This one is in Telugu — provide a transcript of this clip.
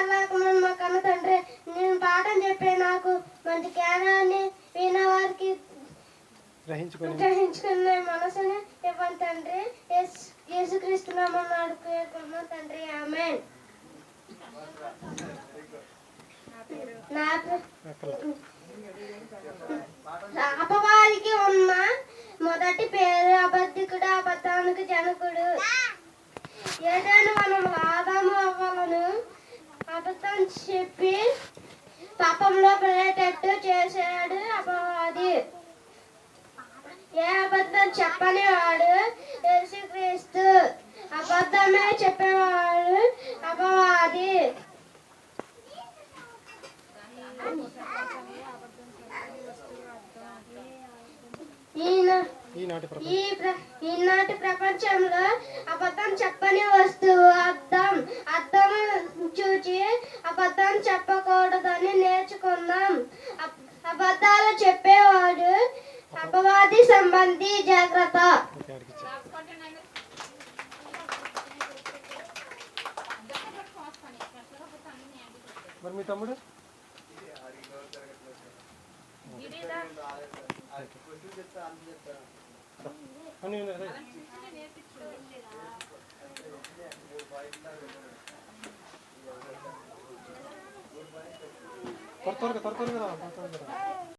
పర్లాకమని మా కన్న తండ్రి నేను పాఠం చెప్పే నాకు మంచి జ్ఞానాన్ని విన్న వారికి గ్రహించుకొని. గ్రహించుకునే మనసుని ఇవ్వండి తండ్రి. యేసుక్రీస్తు తండ్రి. అపవాదికి ఉన్న మొదటి పేరు అబద్ధికుడు అబద్ధానికి జనకుడు. ఏదైనా మనం ఆదాము అవ్వాలను అబద్ధం చెప్పి పాపంలో పడేటట్టు చేశాడు అపవాది. ఏ అబద్ధం చెప్పని వాడు యేసుక్రీస్తు. అబద్ధమే చెప్పేవాడు అపవాది. ఈనాటి ప్రపంచంలో అబద్ధం చెప్పని వస్తువు చెప్పకూడదని నేర్చుకున్నాం. అబద్ధాలు చెప్పేవాడు అపవాది సంబంధి జాగ్రత్త. మరి మీ తమ్ముడు? అని ತರ್ತೋರ್ಗ ತರ್ತೋರ್ಗ